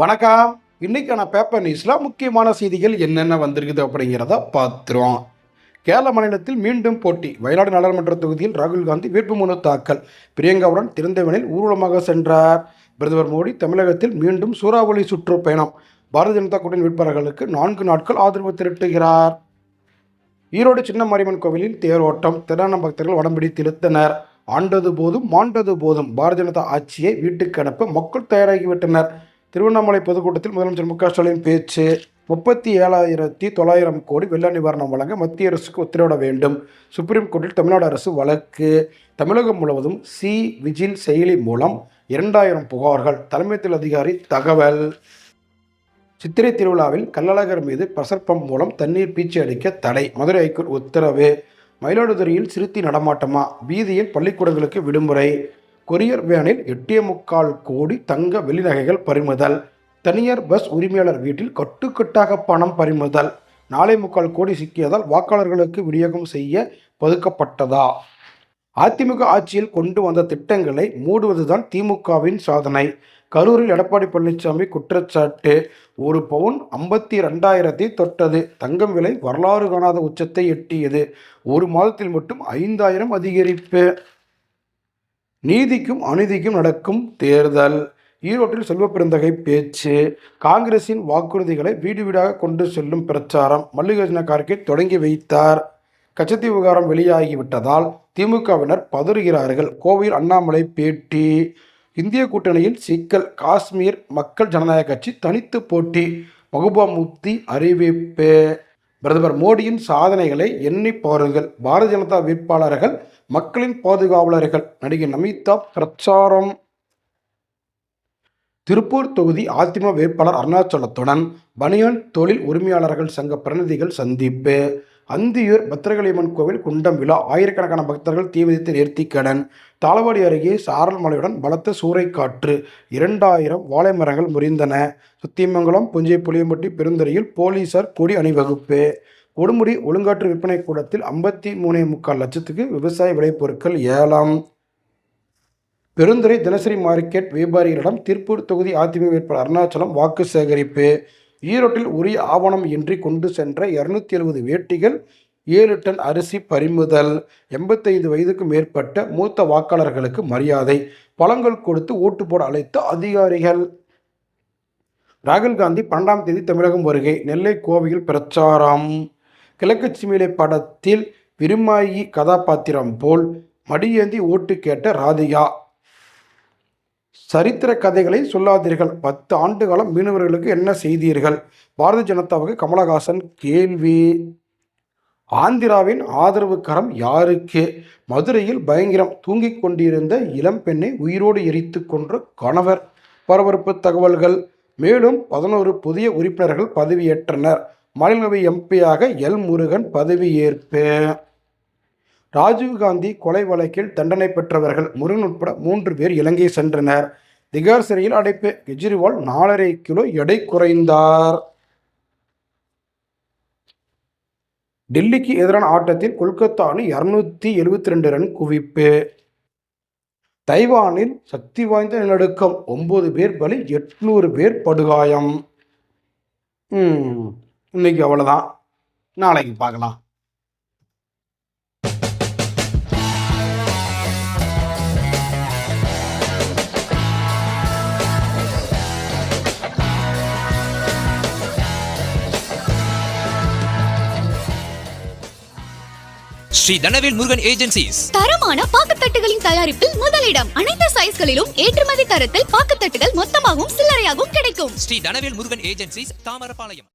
வணக்கம். இன்னைக்கான பேப்பர் நியூஸில் முக்கியமான செய்திகள் என்னென்ன வந்திருக்குது அப்படிங்கிறத பார்த்துருவோம். கேரள மாநிலத்தில் மீண்டும் போட்டி. வயநாடு நாடாளுமன்ற தொகுதியில் ராகுல் காந்தி வேட்புமனு தாக்கல். பிரியங்காவுடன் திறந்தவனில் ஊர்வலமாக சென்றார். பிரதமர் மோடி தமிழகத்தில் மீண்டும் சூறாவளி சுற்றுப்பயணம். பாரதிய ஜனதா கூட்டணி வேட்பாளர்களுக்கு நான்கு நாட்கள் ஆதரவு திரட்டுகிறார். ஈரோடு சின்ன மாரியம்மன் கோவிலில் தேரோட்டம் திரளான பக்தர்கள் வடம்பிடித்து இழுத்தனர் ஆண்டது போதும் மாண்டது போதும். பாரதிய ஜனதா ஆட்சியை வீட்டுக்கு அனுப்ப மக்கள் தயாராகிவிட்டனர். திருவண்ணாமலை பொதுக்கூட்டத்தில் முதலமைச்சர் மு க ஸ்டாலின் பேச்சு முப்பத்தி ஏழாயிரத்தி தொள்ளாயிரம் கோடி வெள்ள நிவாரணம் வழங்க மத்திய அரசுக்கு உத்தரவிட வேண்டும். சுப்ரீம் கோர்ட்டில் தமிழ்நாடு அரசு வழக்கு. தமிழகம் முழுவதும் சி விஜில் செயலி மூலம் இரண்டாயிரம் புகார்கள். தலைமைத்தில் அதிகாரி தகவல். சித்திரை திருவிழாவில் கள்ளழகர் மீது பிரஷர் பம்ப் மூலம் தண்ணீர் பீச்சி அடிக்க தடை. மதுரை ஐகோர்ட் உத்தரவு. மயிலாடுதுறையில் சிறுத்தி நடமாட்டமா? வீதியில் பள்ளிக்கூடங்களுக்கு விடுமுறை. கொரியர் வேனில் எட்டே முக்கால் கோடி தங்க வெளிநகைகள் பறிமுதல். தனியார் பஸ் உரிமையாளர் வீட்டில் கட்டுக்கட்டாக பணம் பறிமுதல். நாளை முக்கால் கோடி சிக்கியதால் வாக்காளர்களுக்கு விநியோகம் செய்ய பதுக்கப்பட்டதா? அதிமுக ஆட்சியில் கொண்டு வந்த திட்டங்களை மூடுவதுதான் திமுகவின் சாதனை. கரூரில் எடப்பாடி பழனிசாமி குற்றச்சாட்டு. ஒரு பவுன் ஐம்பத்தி ரெண்டாயிரத்தை தொட்டது. தங்கம் விலை வரலாறு காணாத உச்சத்தை எட்டியது. ஒரு மாதத்தில் மட்டும் ஐந்தாயிரம் அதிகரிப்பு. நீதிக்கும் அநீதிக்கும் நடக்கும் தேர்தல். ஈரோட்டில் செல்வப்பெருந்தகை பேச்சு. காங்கிரசின் வாக்குறுதிகளை வீடு வீடாக கொண்டு செல்லும் பிரச்சாரம் மல்லிகார்ஜுன கார்கே தொடங்கி வைத்தார். கச்சத்தி விவகாரம் வெளியாகிவிட்டதால் திமுகவினர் பதறுகிறார்கள். கோவையில் அண்ணாமலை பேட்டி. இந்திய கூட்டணியில் சிக்கல். காஷ்மீர் மக்கள் ஜனநாயக கட்சி தனித்து போட்டி. மகுபா முப்தி அறிவிப்பு. பிரதமர் மோடியின் சாதனைகளை எண்ணி பாருங்கள். பாரதிய ஜனதா வேட்பாளர்கள் மக்களின் பாதுகாவலர்கள் நடிகை நமிதா பிரச்சாரம். திருப்பூர் தொகுதி அதிமுக வேட்பாளர் அருணாச்சலத்துடன் பனியான் தொழில் உரிமையாளர்கள் சங்க பிரதிநிதிகள் சந்திப்பு. அந்தியூர் பத்திரகாளியம்மன் கோவில் குண்டம் விழா ஆயிரக்கணக்கான பக்தர்கள் தீ விதித்து நேர்த்திக்கடன் தாளவாடி அருகே சாரல் மலையுடன் பலத்த சூறைக்காற்று. இரண்டாயிரம் வாழை மரங்கள் முறிந்தன. சுத்தியமங்கலம் புஞ்சை புளியம்பட்டி பெருந்துறையில் போலீசார் கொடி அணிவகுப்பு. கொடுமுடி ஒழுங்காற்று விற்பனை கூடத்தில் ஐம்பத்தி மூணே முக்கால் லட்சத்துக்கு விவசாய விளைபொருட்கள் ஏலம். பெருந்துறை தினசரி மார்க்கெட் வியாபாரிகளிடம் திருப்பூர் தொகுதி அதிமுக வேட்பாளர் அருணாச்சலம் வாக்கு சேகரிப்பு. ஈரோட்டில் உரிய ஆவணம் இன்றி கொண்டு சென்ற இருநூத்தி எழுபது வேட்டிகள் ஏழு டன் அரிசி பறிமுதல் எண்பத்தைந்து வயதுக்கு மேற்பட்ட மூத்த வாக்காளர்களுக்கு மரியாதை பழங்கள் கொடுத்து ஓட்டு போட அழைத்த அதிகாரிகள். ராகுல் காந்தி பன்னெண்டாம் தேதி தமிழகம் வருகை நெல்லை கோவையில் பிரச்சாரம். கிழக்கு சிமிலை படத்தில் விரும்மாயி கதாபாத்திரம் போல் மடியேந்தி ஓட்டு கேட்ட ராதிகா. சரித்திர கதைகளை சொல்லாதீர்கள். பத்து ஆண்டு காலம் மீனவர்களுக்கு என்ன செய்தீர்கள்? பாரதிய ஜனதாவுக்கு கமலஹாசன் கேள்வி. ஆந்திராவின் ஆதரவு கரம் யாருக்கு? மதுரையில் பயங்கரம் தூங்கிக் கொண்டிருந்த இளம்பெண்ணை உயிரோடு எரித்து கொன்ற கணவர். பரபரப்பு தகவல்கள். மேலும் பதினோரு புதிய உறுப்பினர்கள் பதவியேற்றனர். மாநிலங்களவை எம்பியாக எல் முருகன் பதவியேற்பு. ராஜீவ்காந்தி கொலை வழக்கில் தண்டனை பெற்றவர்கள் முருகன் உட்பட மூன்று பேர் இலங்கை சென்றனர். திகார் சிறையில் அடைப்பு. கெஜ்ரிவால் நாலரை கிலோ எடை குறைந்தார். டெல்லிக்கு எதிரான ஆட்டத்தில் கொல்கத்தா அணி இருநூத்தி எழுபத்தி ரெண்டு ரன் குவிப்பு. தைவானில் சக்தி வாய்ந்த நிலநடுக்கம். ஒன்பது பேர் பலி எட்நூறு பேர் படுகாயம். ம், இன்னைக்கு அவ்வளோதான் நாளைக்கு பார்க்கலாம். ஸ்ரீ தனவேல் முருகன் ஏஜென்சிஸ். தரமான பாக்குத்தட்டுகளின் தயாரிப்பில் முதலிடம். அனைத்து சைஸ்களிலும் ஏற்றுமதி தரத்தில் பாக்குத்தட்டுகள் மொத்தமாகவும் சில்லறையாகவும் கிடைக்கும். ஸ்ரீ தனவேல் முருகன் ஏஜென்சிஸ் தாமரபாளையம்.